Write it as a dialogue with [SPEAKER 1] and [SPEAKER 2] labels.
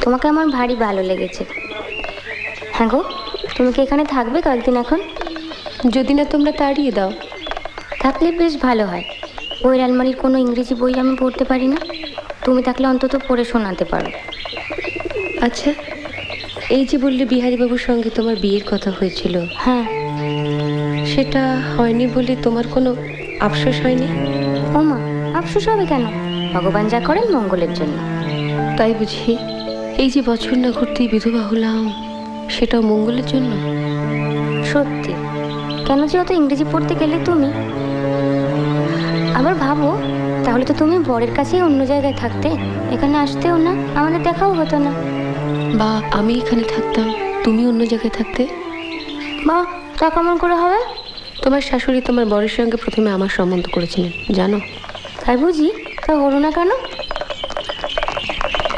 [SPEAKER 1] তোমাকে আমার ভারী ভালো লেগেছে। হ্যাঁ গো তুমি কি এখানে থাকবে কয়েকদিন এখন?
[SPEAKER 2] যদি না তোমরা তাড়িয়ে দাও।
[SPEAKER 1] থাকলে বেশ ভালো হয়। বইয়ের আলমারির কোনো ইংরেজি বই আমি পড়তে পারি না। তুমি থাকলে অন্তত পড়ে শোনাতে পারো।
[SPEAKER 2] আচ্ছা এই যে বললে বিহারীবাবুর সঙ্গে তোমার বিয়ের কথা হয়েছিল।
[SPEAKER 1] হ্যাঁ।
[SPEAKER 2] সেটা হয়নি বলে তোমার কোনো আফসোস হয়নি?
[SPEAKER 1] ও মা আফসোস হবে কেন? ভগবান যা করেন মঙ্গলের জন্য।
[SPEAKER 2] তাই বুঝি এই যে বছর না ঘুরতেই বিধবা হলাম সেটাও মঙ্গলের জন্য?
[SPEAKER 1] সত্যি। কেন যে অত ইংরেজি পড়তে গেলে তুমি? আবার ভাবো তাহলে তো তুমি বরের কাছেই অন্য জায়গায় থাকতে এখানে আসতেও না আমাদের দেখাও হতো না।
[SPEAKER 2] বা আমি এখানে থাকতাম তুমি অন্য জায়গায় থাকতে?
[SPEAKER 1] বা তা কেমন করে হবে?
[SPEAKER 2] তোমার শাশুড়ি তোমার বরের সঙ্গে প্রথমে আমার সম্বন্ধ করেছিলেন জানো?
[SPEAKER 1] তাই বুঝি? তা হলো না কেন?